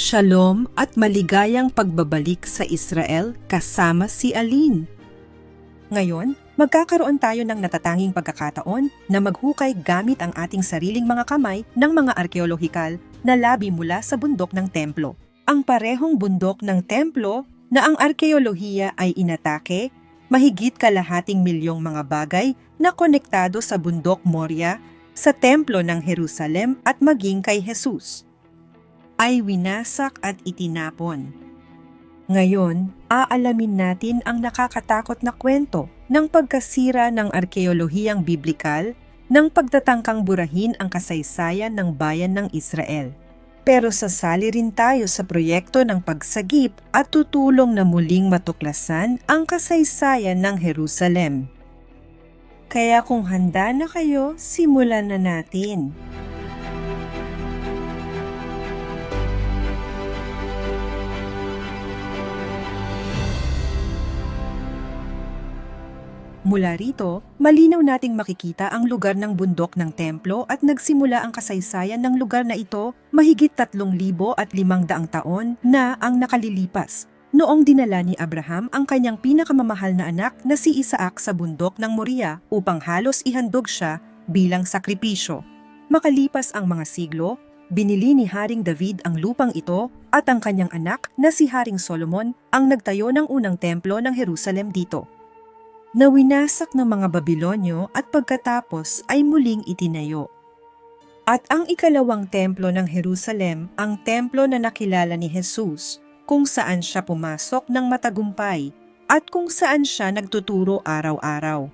Shalom at maligayang pagbabalik sa Israel kasama si Aline. Ngayon, magkakaroon tayo ng natatanging pagkakataon na maghukay gamit ang ating sariling mga kamay ng mga arkeolohikal na labi mula sa bundok ng templo. Ang parehong bundok ng templo na ang arkeolohiya ay inatake, mahigit kalahating milyong mga bagay na konektado sa bundok Moria, sa templo ng Jerusalem at maging kay Jesus ay winasak at itinapon. Ngayon, aalamin natin ang nakakatakot na kwento ng pagkasira ng arkeolohiyang biblikal ng pagtatangkang burahin ang kasaysayan ng bayan ng Israel. Pero sasali rin tayo sa proyekto ng pagsagip at tutulong na muling matuklasan ang kasaysayan ng Jerusalem. Kaya kung handa na kayo, simulan na natin. Mula rito, malinaw nating makikita ang lugar ng bundok ng templo at nagsimula ang kasaysayan ng lugar na ito mahigit 3,000 at 500 taon na ang nakalilipas. Noong dinala ni Abraham ang kanyang pinakamamahal na anak na si Isaac sa bundok ng Moria upang halos ihandog siya bilang sakripisyo. Makalipas ang mga siglo, binili ni Haring David ang lupang ito at ang kanyang anak na si Haring Solomon ang nagtayo ng unang templo ng Jerusalem dito na winasak ng mga Babilonyo at pagkatapos ay muling itinayo. At ang ikalawang templo ng Jerusalem, ang templo na nakilala ni Jesus, kung saan siya pumasok ng matagumpay at kung saan siya nagtuturo araw-araw.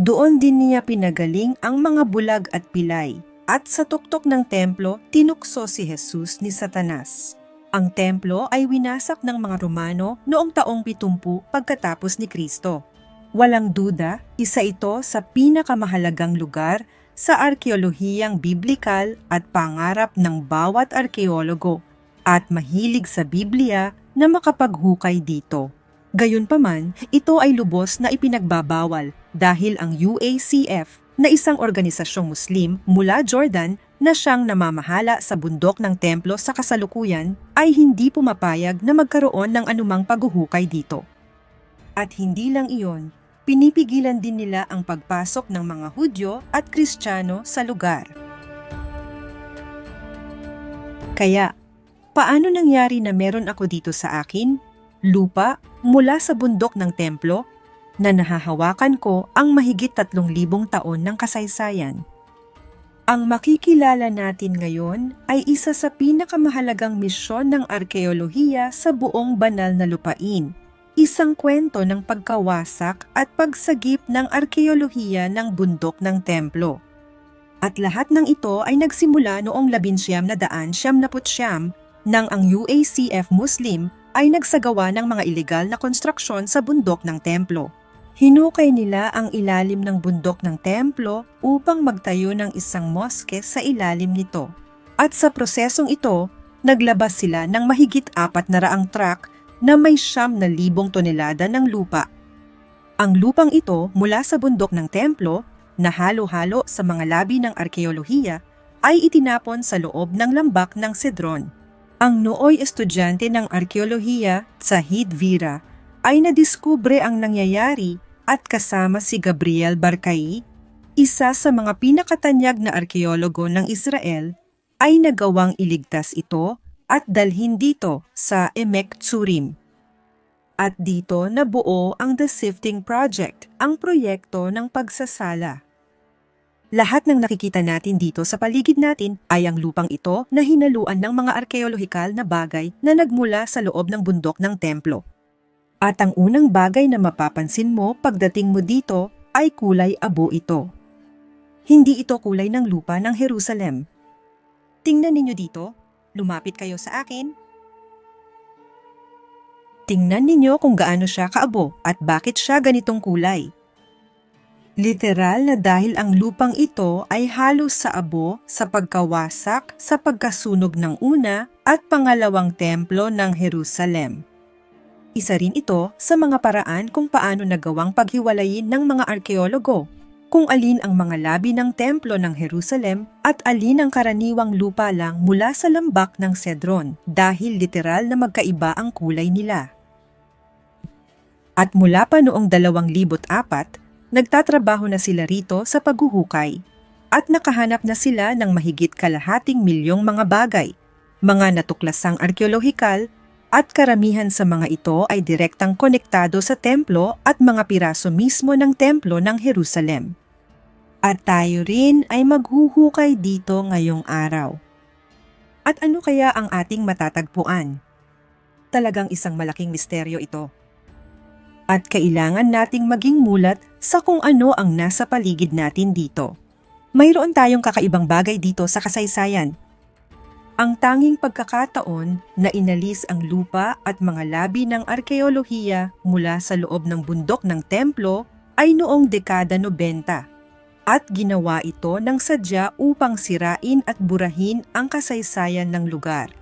Doon din niya pinagaling ang mga bulag at pilay, at sa tuktok ng templo tinukso si Jesus ni Satanas. Ang templo ay winasak ng mga Romano noong taong 70 pagkatapos ni Kristo. Walang duda, isa ito sa pinakamahalagang lugar sa arkeolohiyang biblikal at pangarap ng bawat arkeologo at mahilig sa Biblia na makapaghukay dito. Gayunpaman, ito ay lubos na ipinagbabawal dahil ang UACF na isang organisasyong Muslim mula Jordan na siyang namamahala sa bundok ng templo sa kasalukuyan ay hindi pumapayag na magkaroon ng anumang paghuhukay dito. At hindi lang iyon, pinipigilan din nila ang pagpasok ng mga Hudyo at Kristiyano sa lugar. Kaya, paano nangyari na meron ako dito sa akin, lupa mula sa bundok ng templo, na nahahawakan ko ang mahigit tatlong libong taon ng kasaysayan? Ang makikilala natin ngayon ay isa sa pinakamahalagang misyon ng arkeolohiya sa buong banal na lupain – isang kwento ng pagkawasak at pagsagip ng arkeolohiya ng bundok ng templo. At lahat ng ito ay nagsimula noong labinsyam na daan siyam na putsyam nang ang UACF Muslim ay nagsagawa ng mga ilegal na konstruksyon sa bundok ng templo. Hinukay nila ang ilalim ng bundok ng templo upang magtayo ng isang moske sa ilalim nito. At sa prosesong ito, naglabas sila ng mahigit apat na raang truck na may siyam na libong tonelada ng lupa. Ang lupang ito mula sa bundok ng templo na halo-halo sa mga labi ng arkeolohiya ay itinapon sa loob ng lambak ng Cedron. Ang nooy estudyante ng arkeolohiya, Zahid Vira, ay nadiskubre ang nangyayari at kasama si Gabriel Barkay, isa sa mga pinakatanyag na arkeologo ng Israel, ay nagawang iligtas ito at dalhin dito sa Emek Tsurim. At dito nabuo ang The Sifting Project, ang proyekto ng pagsasala. Lahat ng nakikita natin dito sa paligid natin ay ang lupang ito na hinaluan ng mga arkeolohikal na bagay na nagmula sa loob ng bundok ng templo. At ang unang bagay na mapapansin mo pagdating mo dito ay kulay abo ito. Hindi ito kulay ng lupa ng Jerusalem. Tingnan ninyo dito, Lumapit kayo sa akin. Tingnan ninyo kung gaano siya kaabo at bakit siya ganitong kulay. Literal na dahil ang lupang ito ay halos sa abo sa pagkawasak sa pagkasunog ng una at pangalawang templo ng Jerusalem. Isa rin ito sa mga paraan kung paano nagawang paghiwalayin ng mga arkeologo kung alin ang mga labi ng templo ng Jerusalem at alin ang karaniwang lupa lang mula sa lambak ng Cedron dahil literal na magkaiba ang kulay nila. At mula pa noong 2004, nagtatrabaho na sila rito sa paghuhukay at nakahanap na sila ng mahigit kalahating milyong mga bagay, mga natuklasang arkeolohikal at karamihan sa mga ito ay direktang konektado sa templo at mga piraso mismo ng templo ng Jerusalem. At tayo rin ay maghuhukay dito ngayong araw. At ano kaya ang ating matatagpuan? Talagang isang malaking misteryo ito. At kailangan nating maging mulat sa kung ano ang nasa paligid natin dito. Mayroon tayong kakaibang bagay dito sa kasaysayan. Ang tanging pagkakataon na inalis ang lupa at mga labi ng arkeolohiya mula sa loob ng bundok ng templo ay noong dekada 90 at ginawa ito ng sadya upang sirain at burahin ang kasaysayan ng lugar.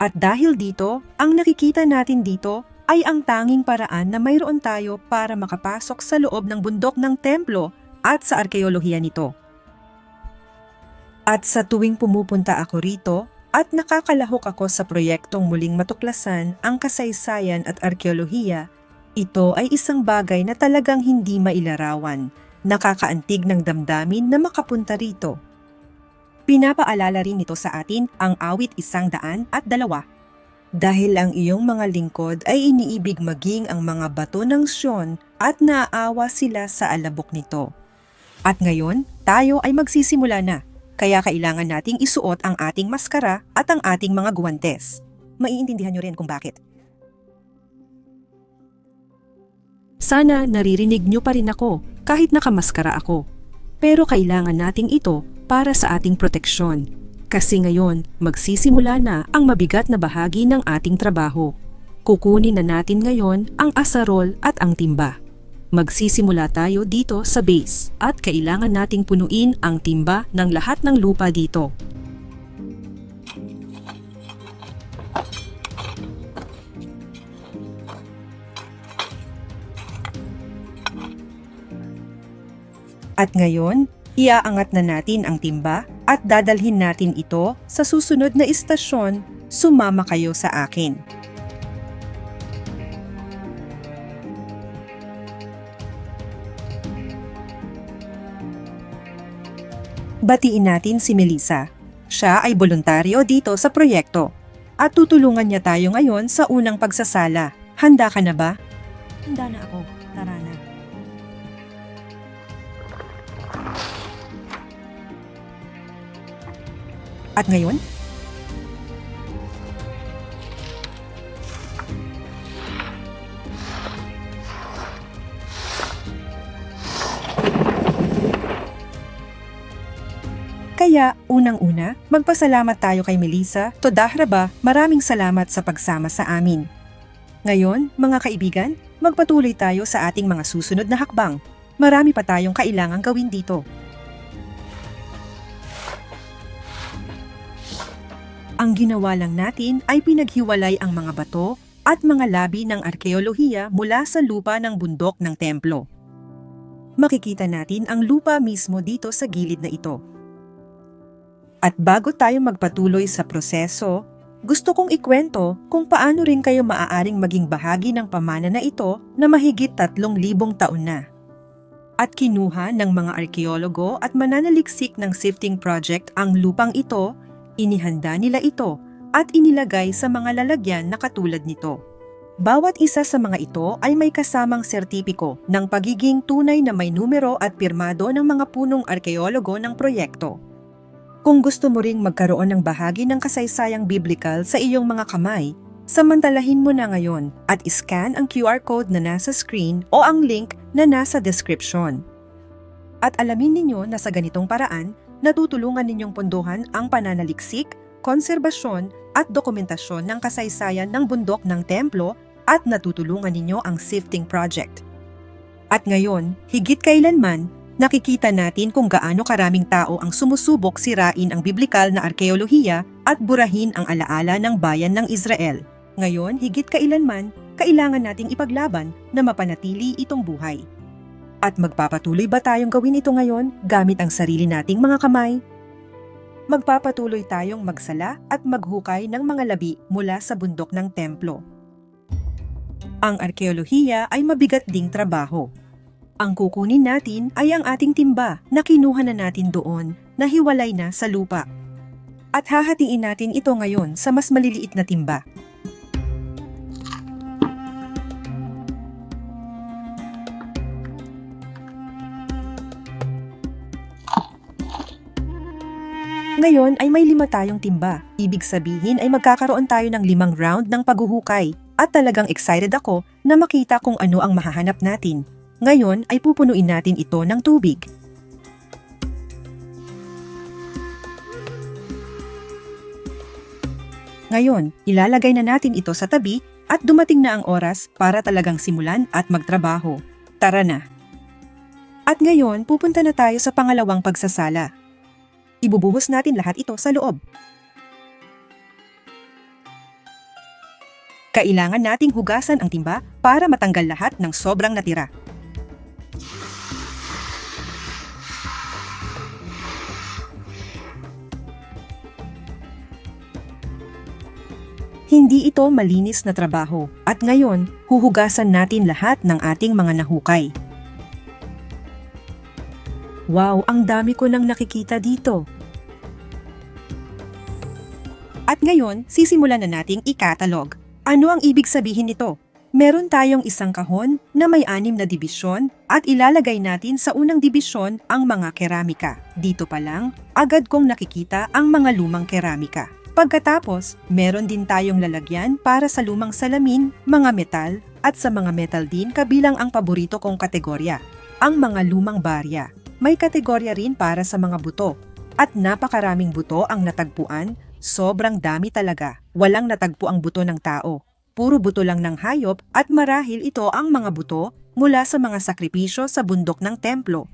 At dahil dito, ang nakikita natin dito ay ang tanging paraan na mayroon tayo para makapasok sa loob ng bundok ng templo at sa arkeolohiya nito. At sa tuwing pumupunta ako rito at nakakalahok ako sa proyektong muling matuklasan ang kasaysayan at arkeolohiya, ito ay isang bagay na talagang hindi mailarawan, nakakaantig ng damdamin na makapunta rito. Pinapaalala rin ito sa atin ang awit isang daan at dalawa. Dahil ang iyong mga lingkod ay iniibig maging ang mga bato ng Sion at naaawa sila sa alabok nito. At ngayon, tayo ay magsisimula na kaya kailangan nating isuot ang ating maskara at ang ating mga guwantes. Maiintindihan nyo rin kung bakit. Sana naririnig nyo pa rin ako kahit nakamaskara ako. Pero kailangan nating ito para sa ating proteksyon. Kasi ngayon, magsisimula na ang mabigat na bahagi ng ating trabaho. Kukunin na natin ngayon ang asarol at ang timba. Magsisimula tayo dito sa base at kailangan nating punuin ang timba ng lahat ng lupa dito. At ngayon, iaangat na natin ang timba at dadalhin natin ito sa susunod na istasyon, sumama kayo sa akin. Batiin natin si Melissa. Siya ay voluntaryo dito sa proyekto. At tutulungan niya tayo ngayon sa unang pagsasala. Handa ka na ba? Handa na ako. At ngayon, Kaya, unang-una, magpasalamat tayo kay Melissa. Todahraba, maraming salamat sa pagsama sa amin. Ngayon, mga kaibigan, magpatuloy tayo sa ating mga susunod na hakbang. Marami pa tayong kailangang gawin dito. Ang ginawa lang natin ay pinaghiwalay ang mga bato at mga labi ng arkeolohiya mula sa lupa ng bundok ng templo. Makikita natin ang lupa mismo dito sa gilid na ito. At bago tayo magpatuloy sa proseso, gusto kong ikwento kung paano rin kayo maaaring maging bahagi ng pamana na ito na mahigit tatlong libong taon na. At kinuha ng mga arkeologo at mananaliksik ng sifting project ang lupang ito, inihanda nila ito at inilagay sa mga lalagyan na katulad nito. Bawat isa sa mga ito ay may kasamang sertipiko ng pagiging tunay na may numero at pirmado ng mga punong arkeologo ng proyekto. Kung gusto mo ring magkaroon ng bahagi ng kasaysayang biblical sa iyong mga kamay, samantalahin mo na ngayon at iscan ang QR code na nasa screen o ang link na nasa description. At alamin ninyo na sa ganitong paraan, natutulungan ninyong pondohan ang pananaliksik, konserbasyon at dokumentasyon ng kasaysayan ng bundok ng templo at natutulungan ninyo ang sifting project. At ngayon, higit kailanman, nakikita natin kung gaano karaming tao ang sumusubok sirain ang biblikal na arkeolohiya at burahin ang alaala ng bayan ng Israel. Ngayon, higit kailanman, kailangan nating ipaglaban na mapanatili itong buhay. At magpapatuloy ba tayong gawin ito ngayon gamit ang sarili nating mga kamay? Magpapatuloy tayong magsala at maghukay ng mga labi mula sa bundok ng templo. Ang arkeolohiya ay mabigat ding trabaho. Ang kukunin natin ay ang ating timba na kinuha na natin doon na hiwalay na sa lupa. At hahatiin natin ito ngayon sa mas maliliit na timba. Ngayon ay may lima tayong timba. Ibig sabihin ay magkakaroon tayo ng limang round ng paghuhukay. At talagang excited ako na makita kung ano ang mahahanap natin. Ngayon ay pupunuin natin ito ng tubig. Ngayon, ilalagay na natin ito sa tabi at dumating na ang oras para talagang simulan at magtrabaho. Tara na! At ngayon, pupunta na tayo sa pangalawang pagsasala. Ibubuhos natin lahat ito sa loob. Kailangan nating hugasan ang timba para matanggal lahat ng sobrang natira. Hindi ito malinis na trabaho at ngayon huhugasan natin lahat ng ating mga nahukay. Wow, ang dami ko nang nakikita dito. At ngayon, sisimulan na nating ikatalog. Ano ang ibig sabihin nito? Meron tayong isang kahon na may anim na dibisyon at ilalagay natin sa unang dibisyon ang mga keramika. Dito pa lang, agad kong nakikita ang mga lumang keramika. Pagkatapos, meron din tayong lalagyan para sa lumang salamin, mga metal, at sa mga metal din kabilang ang paborito kong kategorya, ang mga lumang barya. May kategorya rin para sa mga buto. At napakaraming buto ang natagpuan, sobrang dami talaga. Walang natagpo ang buto ng tao. Puro buto lang ng hayop at marahil ito ang mga buto mula sa mga sakripisyo sa bundok ng templo.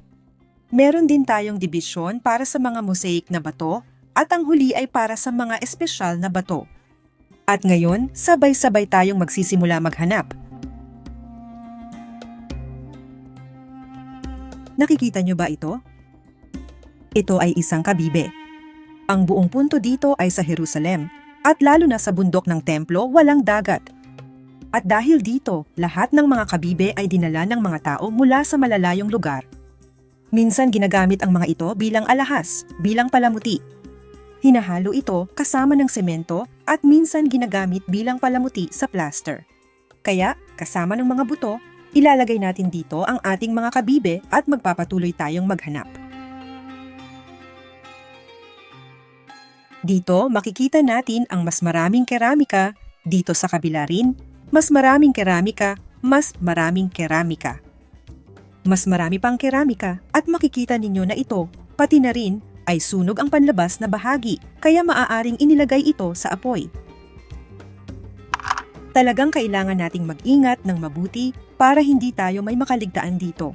Meron din tayong dibisyon para sa mga mosaic na bato at ang huli ay para sa mga espesyal na bato. At ngayon, sabay-sabay tayong magsisimula maghanap. Nakikita nyo ba ito? Ito ay isang kabibe. Ang buong punto dito ay sa Jerusalem at lalo na sa bundok ng templo walang dagat. At dahil dito, lahat ng mga kabibe ay dinala ng mga tao mula sa malalayong lugar. Minsan ginagamit ang mga ito bilang alahas, bilang palamuti. Hinahalo ito kasama ng semento at minsan ginagamit bilang palamuti sa plaster. Kaya, kasama ng mga buto, ilalagay natin dito ang ating mga kabibe at magpapatuloy tayong maghanap. Dito makikita natin ang mas maraming keramika, dito sa kabila rin, mas maraming keramika, mas maraming keramika. Mas marami pang keramika at makikita ninyo na ito, pati na rin, ay sunog ang panlabas na bahagi kaya maaaring inilagay ito sa apoy. Talagang kailangan nating mag-ingat ng mabuti para hindi tayo may makaligtaan dito.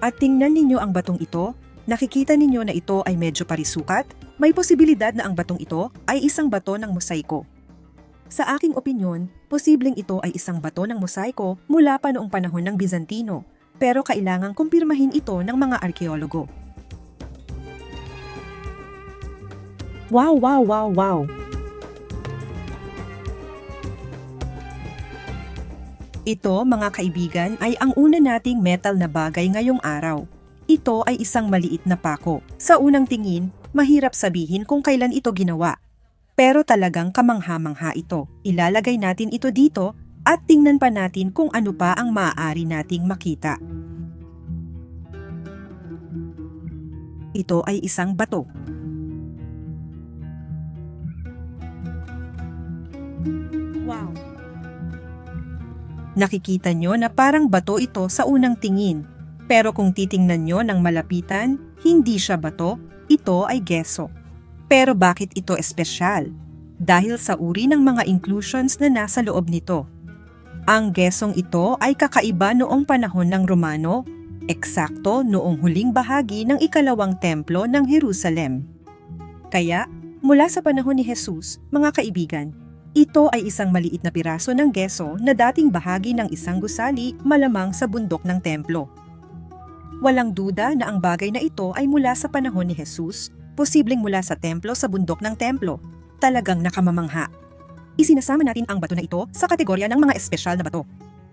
At tingnan ninyo ang batong ito Nakikita ninyo na ito ay medyo parisukat, may posibilidad na ang batong ito ay isang bato ng mosaiko. Sa aking opinyon, posibleng ito ay isang bato ng mosaiko mula pa noong panahon ng Bizantino, pero kailangang kumpirmahin ito ng mga arkeologo. Wow, wow, wow, wow! Ito, mga kaibigan, ay ang una nating metal na bagay ngayong araw. Ito ay isang maliit na pako. Sa unang tingin, mahirap sabihin kung kailan ito ginawa. Pero talagang kamangha-mangha ito. Ilalagay natin ito dito at tingnan pa natin kung ano pa ang maaari nating makita. Ito ay isang bato. Wow! Nakikita nyo na parang bato ito sa unang tingin pero kung titingnan nyo ng malapitan, hindi siya bato, ito ay gesso. Pero bakit ito espesyal? Dahil sa uri ng mga inclusions na nasa loob nito. Ang gesong ito ay kakaiba noong panahon ng Romano, eksakto noong huling bahagi ng ikalawang templo ng Jerusalem. Kaya, mula sa panahon ni Jesus, mga kaibigan, Ito ay isang maliit na piraso ng geso na dating bahagi ng isang gusali malamang sa bundok ng templo. Walang duda na ang bagay na ito ay mula sa panahon ni Jesus, posibleng mula sa templo sa bundok ng templo. Talagang nakamamangha. Isinasama natin ang bato na ito sa kategorya ng mga espesyal na bato.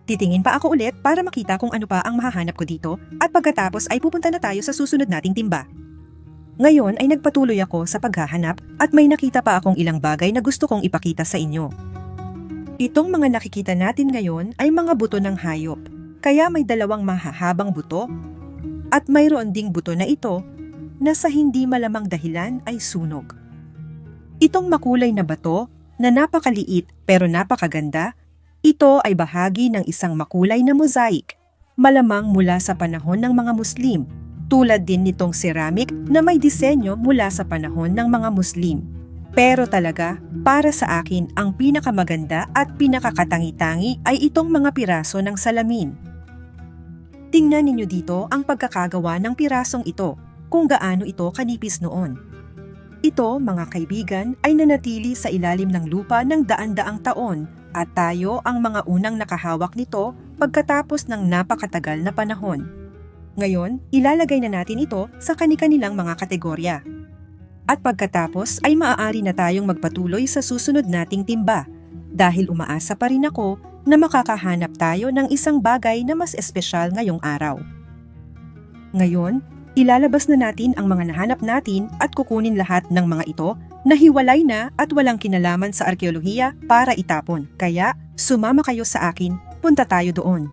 Titingin pa ako ulit para makita kung ano pa ang mahahanap ko dito at pagkatapos ay pupunta na tayo sa susunod nating timba. Ngayon ay nagpatuloy ako sa paghahanap at may nakita pa akong ilang bagay na gusto kong ipakita sa inyo. Itong mga nakikita natin ngayon ay mga buto ng hayop, kaya may dalawang mahahabang buto at mayroon ding buto na ito na sa hindi malamang dahilan ay sunog. Itong makulay na bato na napakaliit pero napakaganda, ito ay bahagi ng isang makulay na mosaic, malamang mula sa panahon ng mga Muslim tulad din nitong ceramic na may disenyo mula sa panahon ng mga Muslim. Pero talaga, para sa akin, ang pinakamaganda at pinakakatangi-tangi ay itong mga piraso ng salamin. Tingnan ninyo dito ang pagkakagawa ng pirasong ito, kung gaano ito kanipis noon. Ito, mga kaibigan, ay nanatili sa ilalim ng lupa ng daan-daang taon at tayo ang mga unang nakahawak nito pagkatapos ng napakatagal na panahon. Ngayon, ilalagay na natin ito sa kani-kanilang mga kategorya. At pagkatapos ay maaari na tayong magpatuloy sa susunod nating timba dahil umaasa pa rin ako na makakahanap tayo ng isang bagay na mas espesyal ngayong araw. Ngayon, ilalabas na natin ang mga nahanap natin at kukunin lahat ng mga ito na hiwalay na at walang kinalaman sa arkeolohiya para itapon. Kaya, sumama kayo sa akin, punta tayo doon.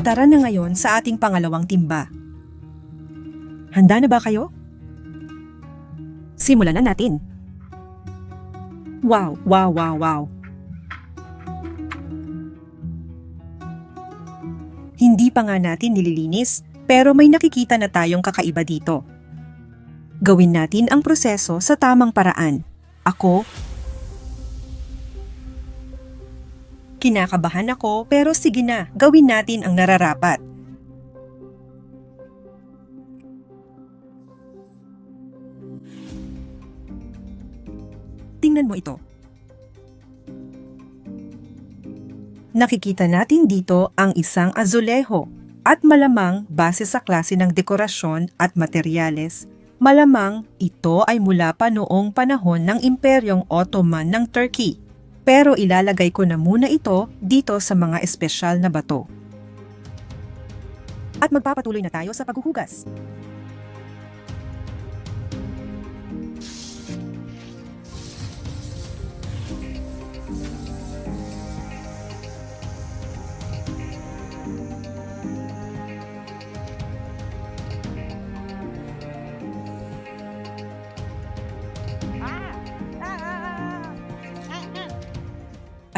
Tara na ngayon sa ating pangalawang timba. Handa na ba kayo? Simulan na natin. Wow, wow, wow, wow. Hindi pa nga natin nililinis, pero may nakikita na tayong kakaiba dito. Gawin natin ang proseso sa tamang paraan. Ako, Kinakabahan ako pero sige na, gawin natin ang nararapat. Tingnan mo ito. Nakikita natin dito ang isang azuleho at malamang base sa klase ng dekorasyon at materyales, malamang ito ay mula pa noong panahon ng Imperyong Ottoman ng Turkey pero ilalagay ko na muna ito dito sa mga espesyal na bato. At magpapatuloy na tayo sa paghuhugas.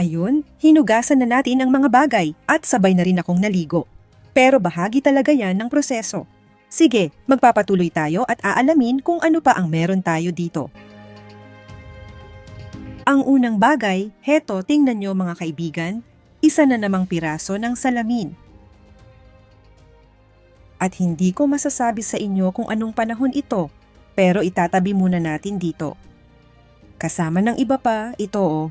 Ayun, hinugasan na natin ang mga bagay at sabay na rin akong naligo. Pero bahagi talaga yan ng proseso. Sige, magpapatuloy tayo at aalamin kung ano pa ang meron tayo dito. Ang unang bagay, heto tingnan nyo mga kaibigan, isa na namang piraso ng salamin. At hindi ko masasabi sa inyo kung anong panahon ito, pero itatabi muna natin dito. Kasama ng iba pa, ito oh,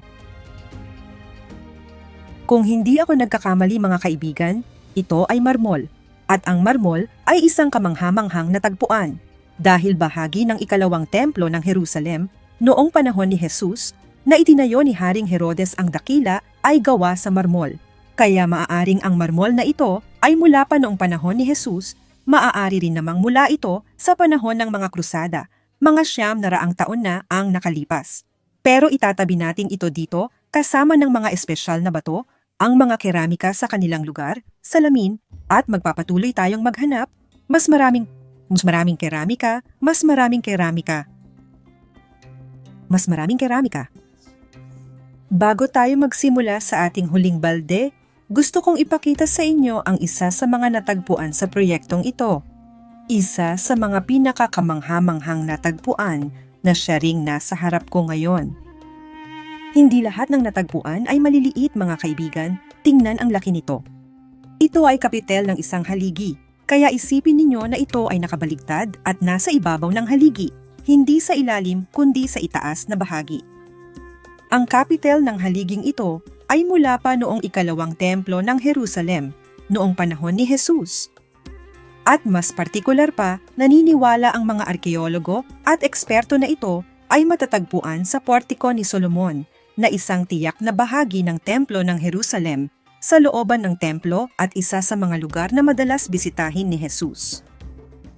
kung hindi ako nagkakamali mga kaibigan, ito ay marmol. At ang marmol ay isang kamanghamanghang natagpuan dahil bahagi ng ikalawang templo ng Jerusalem noong panahon ni Jesus na itinayo ni Haring Herodes ang dakila ay gawa sa marmol. Kaya maaaring ang marmol na ito ay mula pa noong panahon ni Jesus, maaari rin namang mula ito sa panahon ng mga krusada, mga siyam na raang taon na ang nakalipas. Pero itatabi natin ito dito kasama ng mga espesyal na bato ang mga keramika sa kanilang lugar, salamin, at magpapatuloy tayong maghanap, mas maraming, mas maraming keramika, mas maraming keramika. Mas maraming keramika. Bago tayo magsimula sa ating huling balde, gusto kong ipakita sa inyo ang isa sa mga natagpuan sa proyektong ito. Isa sa mga pinakakamanghamanghang natagpuan na siya ring nasa harap ko ngayon. Hindi lahat ng natagpuan ay maliliit mga kaibigan, tingnan ang laki nito. Ito ay kapitel ng isang haligi, Kaya isipin ninyo na ito ay nakabaligtad at nasa ibabaw ng haligi, hindi sa ilalim kundi sa itaas na bahagi. Ang capital ng haliging ito ay mula pa noong ikalawang templo ng Jerusalem, noong panahon ni Jesus. At mas partikular pa, naniniwala ang mga arkeologo at eksperto na ito ay matatagpuan sa portiko ni Solomon na isang tiyak na bahagi ng templo ng Jerusalem sa looban ng templo at isa sa mga lugar na madalas bisitahin ni Jesus.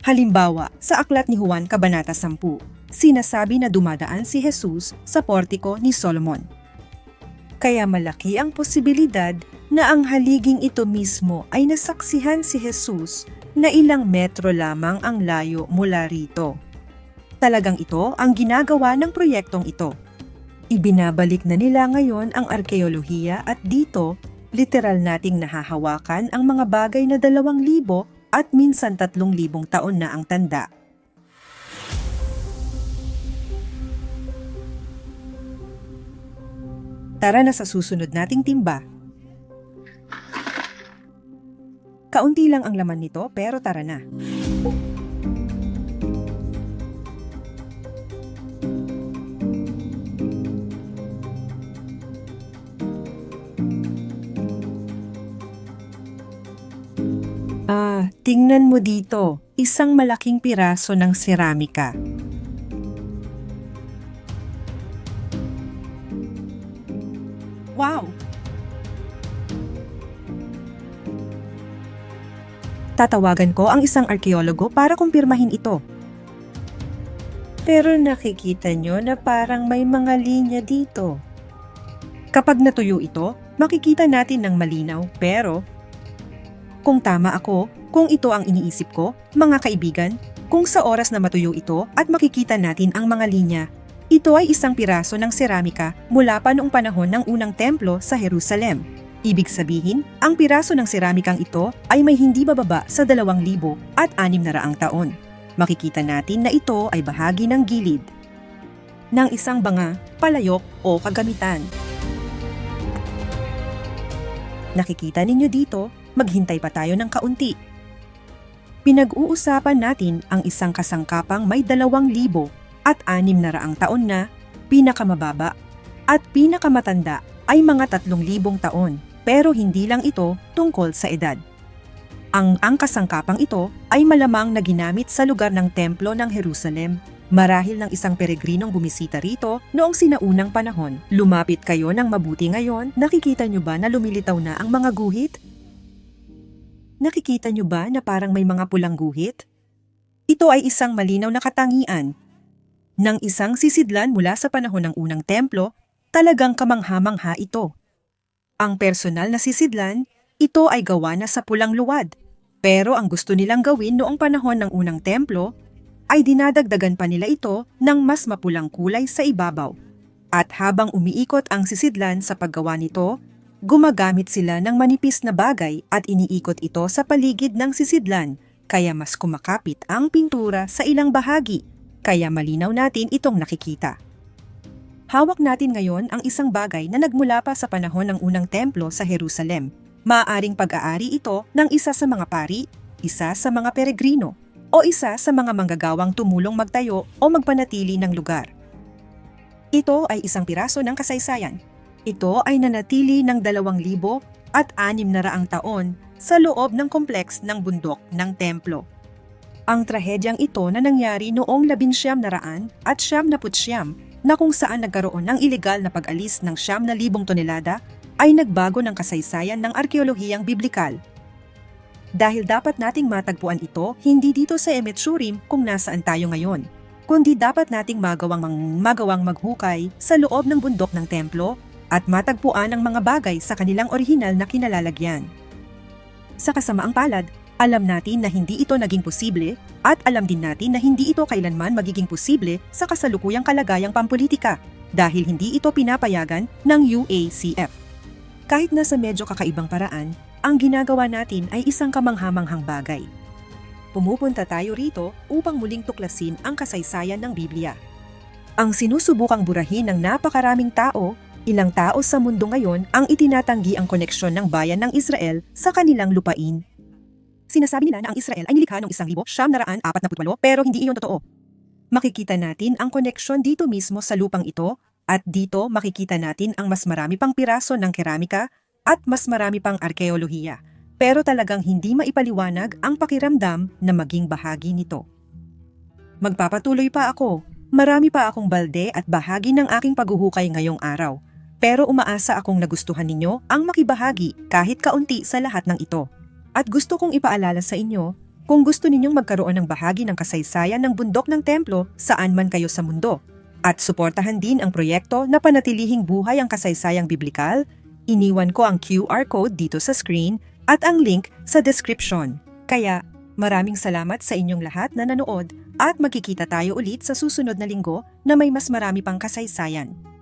Halimbawa, sa aklat ni Juan Kabanata 10, sinasabi na dumadaan si Jesus sa portiko ni Solomon. Kaya malaki ang posibilidad na ang haliging ito mismo ay nasaksihan si Jesus na ilang metro lamang ang layo mula rito. Talagang ito ang ginagawa ng proyektong ito. Ibinabalik na nila ngayon ang arkeolohiya at dito literal nating nahahawakan ang mga bagay na dalawang libo at minsan tatlong libong taon na ang tanda. Tara na sa susunod nating timba. Kaunti lang ang laman nito pero tara na. Tingnan mo dito. Isang malaking piraso ng seramika. Wow! Tatawagan ko ang isang arkeologo para kumpirmahin ito. Pero nakikita nyo na parang may mga linya dito. Kapag natuyo ito, makikita natin ng malinaw pero kung tama ako, kung ito ang iniisip ko, mga kaibigan, kung sa oras na matuyo ito at makikita natin ang mga linya, ito ay isang piraso ng seramika mula pa noong panahon ng unang templo sa Jerusalem. Ibig sabihin, ang piraso ng seramikang ito ay may hindi bababa sa 2,000 at 600 taon. Makikita natin na ito ay bahagi ng gilid ng isang banga, palayok o kagamitan. Nakikita ninyo dito, maghintay pa tayo ng kaunti. Pinag-uusapan natin ang isang kasangkapang may 2,000 at 600 taon na, pinakamababa, at pinakamatanda ay mga 3,000 taon pero hindi lang ito tungkol sa edad. Ang ang kasangkapang ito ay malamang na ginamit sa lugar ng templo ng Jerusalem marahil ng isang peregrinong bumisita rito noong sinaunang panahon. Lumapit kayo ng mabuti ngayon, nakikita nyo ba na lumilitaw na ang mga guhit? Nakikita nyo ba na parang may mga pulang guhit? Ito ay isang malinaw na katangian ng isang sisidlan mula sa panahon ng unang templo, talagang kamangha-mangha ito. Ang personal na sisidlan, ito ay gawa na sa pulang luwad. Pero ang gusto nilang gawin noong panahon ng unang templo ay dinadagdagan pa nila ito ng mas mapulang kulay sa ibabaw. At habang umiikot ang sisidlan sa paggawa nito, gumagamit sila ng manipis na bagay at iniikot ito sa paligid ng sisidlan kaya mas kumakapit ang pintura sa ilang bahagi kaya malinaw natin itong nakikita. Hawak natin ngayon ang isang bagay na nagmula pa sa panahon ng unang templo sa Jerusalem. Maaring pag-aari ito ng isa sa mga pari, isa sa mga peregrino, o isa sa mga manggagawang tumulong magtayo o magpanatili ng lugar. Ito ay isang piraso ng kasaysayan. Ito ay nanatili ng 2,000 at 600 taon sa loob ng kompleks ng bundok ng templo. Ang trahedyang ito na nangyari noong 1900 at 1970 na kung saan nagkaroon ng ilegal na pag-alis ng siyam na libong tonelada ay nagbago ng kasaysayan ng arkeolohiyang biblikal. Dahil dapat nating matagpuan ito hindi dito sa Emetsurim kung nasaan tayo ngayon, kundi dapat nating magawang, magawang maghukay sa loob ng bundok ng templo at matagpuan ang mga bagay sa kanilang orihinal na kinalalagyan. Sa kasamaang palad, alam natin na hindi ito naging posible at alam din natin na hindi ito kailanman magiging posible sa kasalukuyang kalagayang pampolitika dahil hindi ito pinapayagan ng UACF. Kahit na sa medyo kakaibang paraan, ang ginagawa natin ay isang kamanghamanghang bagay. Pumupunta tayo rito upang muling tuklasin ang kasaysayan ng Biblia. Ang sinusubukang burahin ng napakaraming tao, ilang tao sa mundo ngayon ang itinatanggi ang koneksyon ng bayan ng Israel sa kanilang lupain Sinasabi nila na ang Israel ay nilikha noong 1948 pero hindi iyon totoo. Makikita natin ang koneksyon dito mismo sa lupang ito at dito makikita natin ang mas marami pang piraso ng keramika at mas marami pang arkeolohiya. Pero talagang hindi maipaliwanag ang pakiramdam na maging bahagi nito. Magpapatuloy pa ako. Marami pa akong balde at bahagi ng aking paghuhukay ngayong araw. Pero umaasa akong nagustuhan ninyo ang makibahagi kahit kaunti sa lahat ng ito. At gusto kong ipaalala sa inyo, kung gusto ninyong magkaroon ng bahagi ng kasaysayan ng bundok ng templo saan man kayo sa mundo, at suportahan din ang proyekto na panatilihing buhay ang kasaysayang biblikal, iniwan ko ang QR code dito sa screen at ang link sa description. Kaya, maraming salamat sa inyong lahat na nanood at magkikita tayo ulit sa susunod na linggo na may mas marami pang kasaysayan.